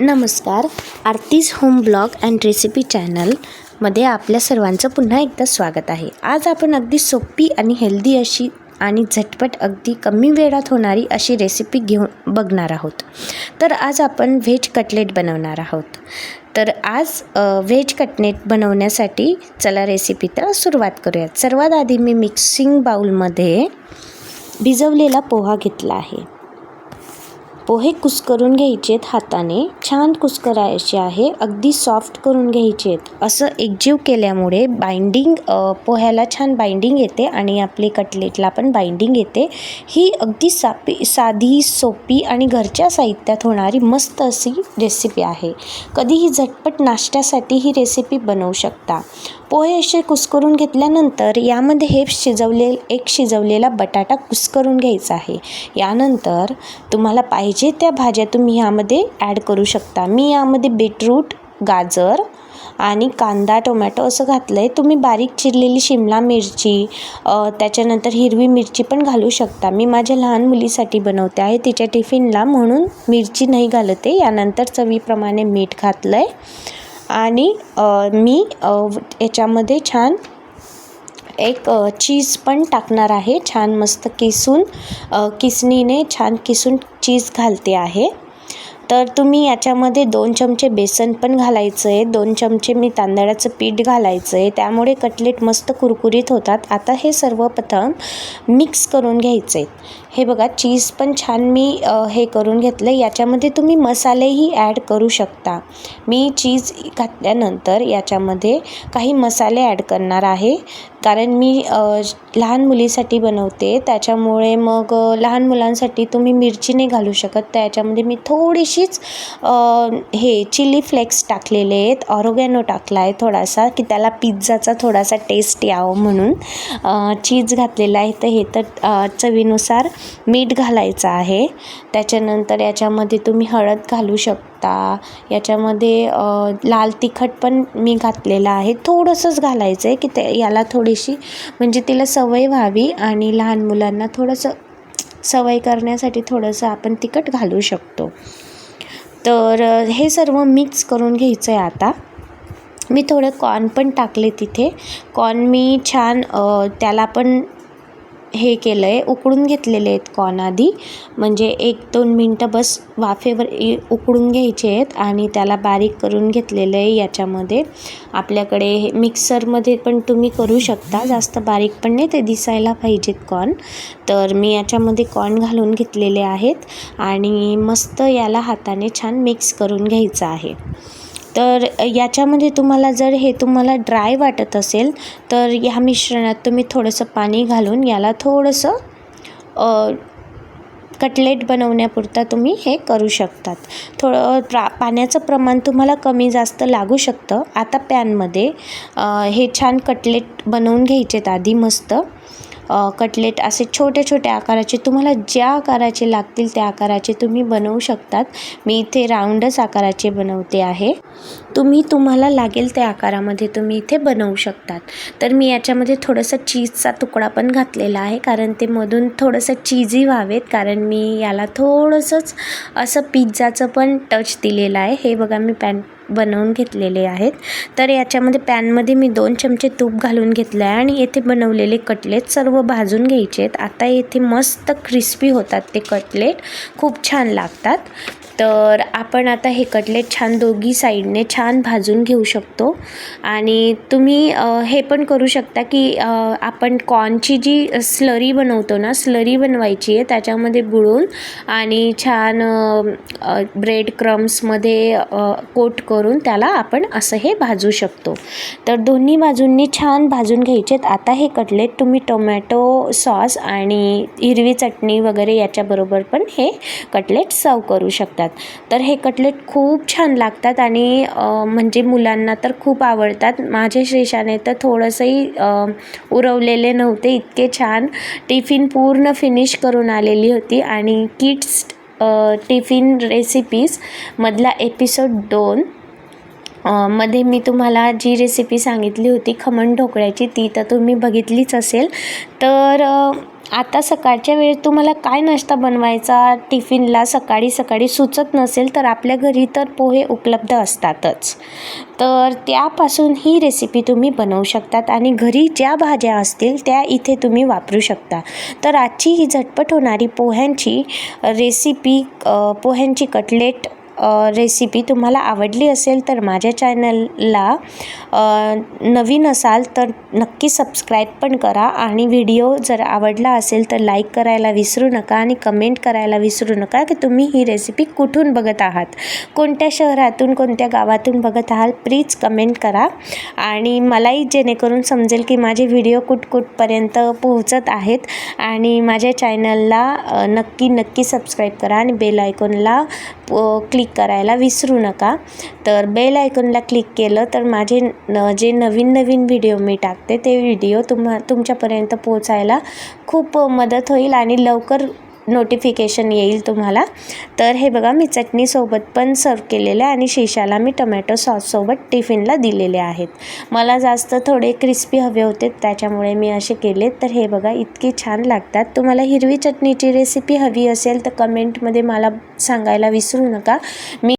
नमस्कार. Aarti's home blog and recipe चॅनलमध्ये आपल्या सर्वांचं पुन्हा एकदा स्वागत आहे. आज आपण अगदी सोपी आणि हेल्दी अशी आणि झटपट अगदी कमी वेळात होणारी अशी रेसिपी घेऊन बघणार आहोत. तर आज आपण व्हेज कटलेट बनवणार आहोत. तर आज व्हेज कटलेट बनवण्यासाठी चला रेसिपी तर सुरुवात करूयात. सर्वात आधी मी मिक्सिंग बाउलमध्ये भिजवलेला पोहा घेतला आहे. पोहे कुस्करून घ्यायचे आहेत हाताने छान कुस्करायचे आहे अगदी सॉफ्ट करून घ्यायचे आहेत असं एकजीव केल्यामुळे बाइंडिंग पोह्याला छान बाइंडिंग येते आणि आपले कटलेटला पण बाइंडिंग येते. ही अगदी सापी साधी सोपी आणि घरच्या साहित्यात होणारी मस्त अशी रेसिपी आहे. कधीही झटपट नाश्त्यासाठी ही रेसिपी बनवू शकता. पोहे असे कुस्करून घेतल्यानंतर यामध्ये हे शिजवले एक शिजवलेला बटाटा कुस्करून घ्यायचा आहे. यानंतर तुम्हाला पाहिजे त्या भाज्या तुम्ही यामध्ये ॲड करू शकता. मी यामध्ये बीटरूट गाजर आणि कांदा टोमॅटो असं घातलं आहे तुम्ही बारीक चिरलेली शिमला मिरची त्याच्यानंतर हिरवी मिरची पण घालू शकता. मी माझ्या लहान मुलीसाठी बनवते आहे. तिच्या टिफिनला म्हणून मिरची नाही घालते. यानंतर चवीप्रमाणे मीठ घातलं आहे आणि मी याच्यामध्ये छान एक चीज पण टाकणार आहे. छान मस्त किसून किसणीने छान किसून चीज घालते आहे. तर तुम्ही याच्यामध्ये दोन चमचे बेसन पण घालायचं आहे दोन चमचे मी तांदळाचं पीठ घालायचं आहे त्यामुळे कटलेट मस्त कुरकुरीत होतात. आता हे सर्वप्रथम मिक्स करून घ्यायचे आहेत हे बघा चीज पण छान मी हे करून घेतलं याच्यामध्ये तुम्ही मसालेही ॲड करू शकता. मी चीज घातल्यानंतर याच्यामध्ये काही मसाले ॲड करणार आहे. कारण मी लहान मुलीसाठी बनवते. त्याच्यामुळे मग लहान मुलांसाठी तुम्ही मिरची नाही घालू शकत. तर याच्यामध्ये मी थोडीशीच हे चिली फ्लेक्स टाकलेले आहेत. ऑरोगॅनो टाकला आहे थोडासा की त्याला पिझ्झाचा थोडासा टेस्ट यावं म्हणून. चीज घातलेलं आहे तर हे तर चवीनुसार मीठ घालायचं आहे. त्याच्यानंतर याच्यामध्ये तुम्ही हळद घालू शकता. याच्यामध्ये लाल तिखट पण मी घातलेलं आहे. थोडंसंच घालायचं आहे की ते याला थोडीशी म्हणजे तिला सवय व्हावी आणि लहान मुलांना थोडंसं सवय करण्यासाठी थोडंसं आपण तिखट घालू शकतो. तर हे सर्व मिक्स करून घ्यायचं आहे आता. मी थोडं कॉर्न पण टाकले तिथे. कॉर्न मी छान त्याला पण हे केलं आहे उकडून घेतलेले आहेत कॉर्न आधी. म्हणजे एक दोन मिनटं बस वाफेवर उकडून घ्यायचे आहेत आणि त्याला बारीक करून घेतलेलं आहे याच्यामध्ये. आपल्याकडे हे मिक्सरमध्ये पण तुम्ही करू शकता. जास्त बारीक पण नाही ते दिसायला पाहिजेत कॉर्न तर मी याच्यामध्ये कॉर्न घालून घेतलेले आहेत आणि मस्त याला हाताने छान मिक्स करून घ्यायचं आहे. तर याच्यामध्ये तुम्हाला जर हे तुम्हाला ड्राय वाटत असेल तर ह्या मिश्रणात तुम्ही थोडंसं पाणी घालून याला थोडंसं कटलेट बनवण्यापुरता तुम्ही हे करू शकतात. थोडं प्रा पाण्याचं प्रमाण तुम्हाला कमी जास्त लागू शकतं. आता पॅनमध्ये हे छान कटलेट बनवून घ्यायचेत आधी मस्त. कटलेट असे छोट्या छोट्या आकाराचे तुम्हाला ज्या आकाराचे लागतील त्या आकाराचे तुम्ही बनवू शकतात. मी इथे राऊंडच आकाराचे बनवते आहे. तुम्ही तुम्हाला लागेल त्या आकारामध्ये तुम्ही इथे बनवू शकतात. तर मी याच्यामध्ये थोडंसं चीजचा तुकडा पण घातलेला आहे कारण ते मधून थोडंसं चीजी व्हावेत कारण मी याला थोडंसंच असं पिझ्झाचं पण टच दिलेलं आहे. हे बघा मी पॅन बनवून घेतलेले आहेत. तर याच्यामध्ये पॅनमध्ये मी दोन चमचे तूप घालून घेतलं आहे आणि येथे बनवलेले कटलेट सर्व भाजून घ्यायचे आहेत. आता येथे मस्त क्रिस्पी होतात ते कटलेट. खूप छान लागतात. तर आपण आता हे कटलेट छान दोघी साईडने छान भाजून घेऊ शकतो. आणि तुम्ही हे पण करू शकता की आपण कॉर्नची जी स्लरी बनवतो ना स्लरी बनवायची आहे त्याच्यामध्ये बुळून आणि छान ब्रेड क्रम्समध्ये कोट करून करून त्याला आपण असं हे भाजू शकतो. तर दोन्ही बाजूंनी छान भाजून घ्यायचेत आता हे कटलेट तुम्ही टोमॅटो सॉस आणि हिरवी चटणी वगैरे याच्याबरोबर पण हे कटलेट सर्व करू शकतात. तर हे कटलेट खूप छान लागतात आणि म्हणजे मुलांना तर खूप आवडतात. माझ्या शेषाने तर थोडंसंही उरवलेले नव्हते. इतके छान टिफिन पूर्ण फिनिश करून आलेली होती आणि किड्स टिफिन रेसिपीज मधला एपिसोड दोन मध्ये मी तुम्हाला जी रेसिपी सांगितली होती खमण ढोकळ्याची ती तर तुम्ही बघितलीच असेल. तर आता सकाळच्या वेळेत तुम्हाला काय नाश्ता बनवायचा? टिफिनला सकाळी सकाळी सुचत नसेल तर आपल्या घरी तर पोहे उपलब्ध असतातच. तर त्यापासून ही रेसिपी तुम्ही बनवू शकतात आणि घरी ज्या भाज्या असतील त्या इथे तुम्ही वापरू शकता. तर आजची ही झटपट होणारी पोह्यांची रेसिपी पोह्यांची कटलेट रेसिपी तुम्हाला आवडली असेल तर माझ्या चॅनलला नवीन असाल तर नक्की सबस्क्राईब पण करा आणि व्हिडिओ जर आवडला असेल तर लाईक करायला विसरू नका आणि कमेंट करायला विसरू नका की तुम्ही ही रेसिपी कुठून बघत आहात. कोणत्या शहरातून कोणत्या गावातून बघत आहात प्लीज कमेंट करा आणि मलाही जेणेकरून समजेल की माझे व्हिडिओ कुठकुठपर्यंत पोहोचत आहेत आणि माझ्या चॅनलला नक्की नक्की सबस्क्राईब करा आणि बेल आयकॉनला क्लिक करायला विसरू नका. तर बेल आयकॉनला क्लिक केलं तर माझे न जे नवीन नवीन व्हिडिओ मी टाकते ते व्हिडिओ तुम्हा तुमच्यापर्यंत पोचायला खूप मदत होईल आणि लवकर नोटिफिकेशन येईल तुम्हाला. तर हे बघा मी चटणीसोबत पण सर्व केलेलं आहे आणि शिशाला मी टमॅटो सॉससोबत टिफिनला दिलेले आहेत. मला जास्त थोडे क्रिस्पी हवे होते त्याच्यामुळे मी असे केले तर हे बघा इतके छान लागतात. तुम्हाला हिरवी चटणीची रेसिपी हवी असेल तर कमेंटमध्ये मला सांगायला विसरू नका. मी